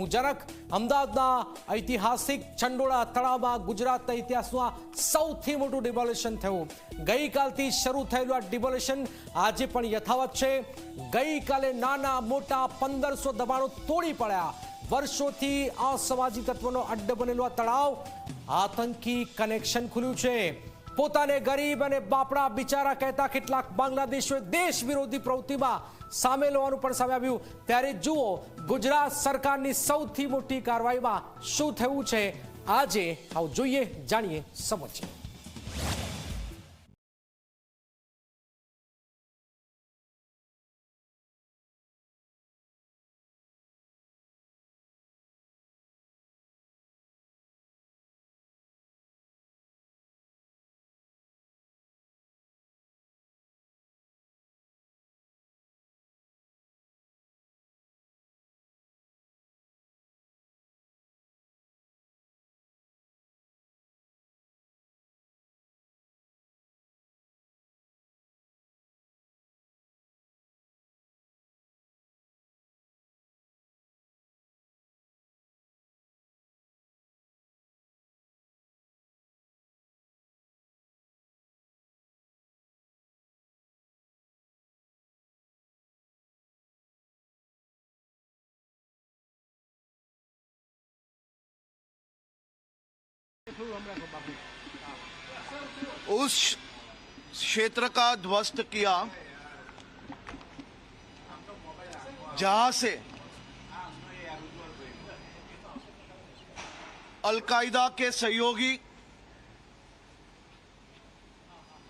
મુજરક અમદાવાદના ઐતિહાસિક ચંડોળા તળાવમાં ગુજરાતના ઇતિહાસનું આ સૌથી મોટું ડિમોલેશન થયું. ગઈકાલથી શરૂ થયેલું આ ડિમોલેશન આજે પણ યથાવત છે. ગઈકાલે નાના મોટા પંદરસો દબાણો તોડી પડ્યા. વર્ષોથી અસામાજિક તત્વોનો અડ્ડો બનેલો આ તળાવ. આતંકી કનેક્શન ખુલ્યું છે. પોતાને ગરીબ અને બાપડા બિચારા કહેતા કેટલાક બાંગ્લાદેશીઓએ દેશ વિરોધી પ્રવૃત્તિમાં સામેલ હોવાનું પણ સામે આવ્યું. ત્યારે જુઓ, ગુજરાત સરકારની સૌથી મોટી કાર્યવાહીમાં શું થયું છે? આજે આવું જોઈએ, જાણીએ સમજીએ उस क्षेत्र का ध्वस्त किया जहाँ से अलकायदा के सहयोगी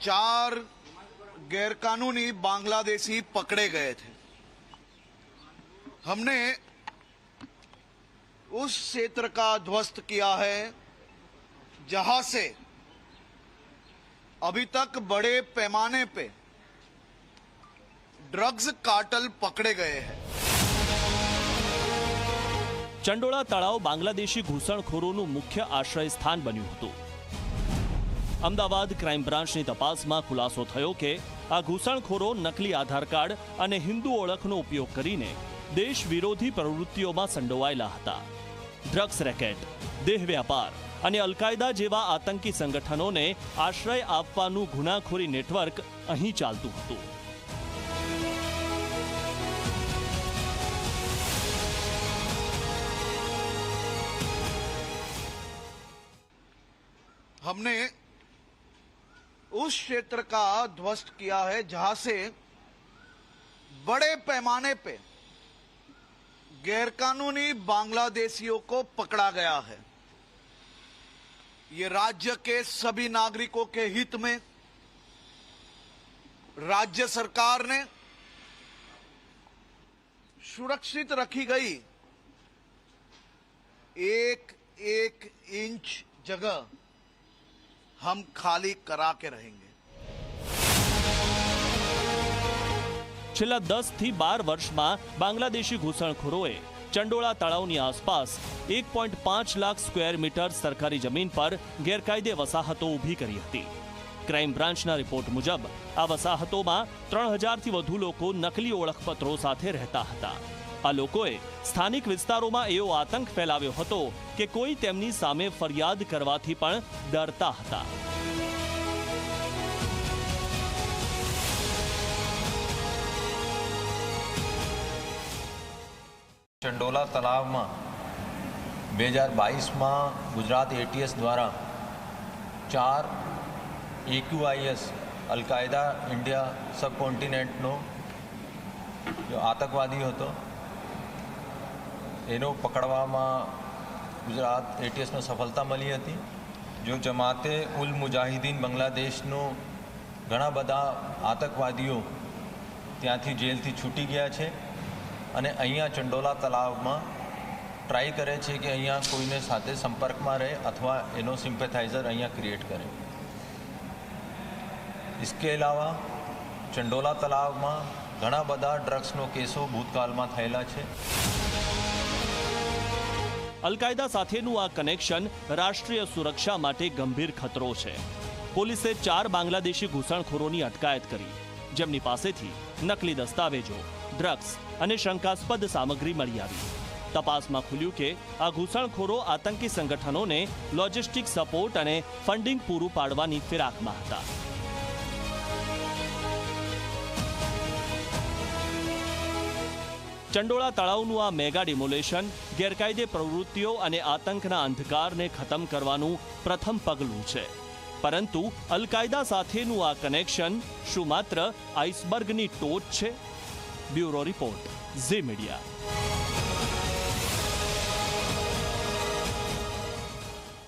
चार गैरकानूनी बांग्लादेशी पकड़े गए थे। हमने उस क्षेत्र का ध्वस्त किया है जहां से अभी तक बड़े पैमाने पे ड्रग्स कार्टल पकड़े गए हैं ચંડોળા તળાવ બાંગ્લાદેશી ઘૂસણખોરોનું મુખ્ય આશ્રય સ્થાન બન્યું હતું અમદાવાદ ક્રાઇમ બ્રાન્ચની તપાસમાં ખુલાસો થયો કે આ ઘૂસણખોરો નકલી આધાર કાર્ડ અને હિન્દુ ઓળખનો ઉપયોગ કરીને દેશ વિરોધી પ્રવૃત્તિઓમાં સંડોવાયેલા હતા ડ્રગ્સ રેકેટ દેહ વ્યાપાર અને અલકાયદા જેવા આતંકી સંગઠનોને આશ્રય આપવાનું ગુનાખોરી નેટવર્ક અહીં ચાલતું હતું हमने उस क्षेत्र का ध्वस्त किया है जहां से बड़े पैमाने पे गैरकानूनी बांग्लादेशियों को पकड़ा गया है ये राज्य के सभी नागरिकों के हित में राज्य सरकार ने सुरक्षित रखी गई एक एक इंच जगह हम खाली करा के रहेंगे છેલ્લા દસ થી બાર વર્ષમાં બાંગ્લાદેશી ઘૂસણખોરોએ ચંડોળા તળાવની આસપાસ એક પોઈન્ટ પાંચ લાખ સ્ક્વેર મીટર સરકારી જમીન પર ગેરકાયદે વસાહતો ઊભી કરી હતી. ક્રાઇમ બ્રાન્ચના રિપોર્ટ મુજબ, આ વસાહતોમાં ત્રણ હજારથી વધુ લોકો નકલી ઓળખપત્રો સાથે રહેતા હતા. આ લોકોએ સ્થાનિક વિસ્તારોમાં એવો આતંક ફેલાવ્યો હતો કે કોઈ તેમની સામે ફરિયાદ કરવાથી પણ ડરતા હતા. ચંડોલા તળાવમાં બે હજાર બાવીસમાં ગુજરાત એટીએસ દ્વારા ચાર એક્યુઆઈએસ અલકાયદા ઇન્ડિયા સબકોન્ટિનેન્ટનો જો આતંકવાદી હતો, એનો પકડવામાં ગુજરાત એટીએસને સફળતા મળી હતી. જો જમાતે ઉલ મુજાહિદીન બાંગ્લાદેશનો ઘણા બધા આતંકવાદીઓ ત્યાંથી જેલથી છૂટી ગયા છે. અને અહીંયા ચંડોલા તળાવમાં ટ્રાય કરે છે કે અહીંયા કોઈને સાથે સંપર્કમાં રહે અથવા એનો સિમ્પેથાઇઝર અહીંયા ક્રિએટ કરે इसके અલાવા ચંડોલા તળાવમાં ઘણા બધા ડ્રગ્સનો કેસો ભૂતકાળમાં થયેલા છે અલકાયદા સાથેનું આ કનેક્શન રાષ્ટ્રીય સુરક્ષા માટે ગંભીર ખતરો છે પોલીસે ચાર બાંગ્લાદેશી ઘૂસણખોરોની અટકાયત કરી જેમની પાસેથી નકલી દસ્તાવેજો ડ્રગ્સ અને શંકાસ્પદ સામગ્રી મળી આવી. તપાસમાં ખુલ્યું કે આ ઘૂસણખોરો આતંકી સંગઠનોને લોજિસ્ટિક સપોર્ટ અને ફંડિંગ પૂરું પાડવાની ફિરાકમાં હતા. ચંડોળા તળાવનું આ મેગા ડિમોલેશન ગેરકાયદે પ્રવૃત્તિઓ અને આતંકના અંધકારને ખતમ કરવાનું પ્રથમ પગલું છે. પરંતુ અલકાયદા સાથેનું આ કનેક્શન શું માત્ર આઇસબર્ગની ટોચ છે? ब्यूरो रिपोर्ट जी मीडिया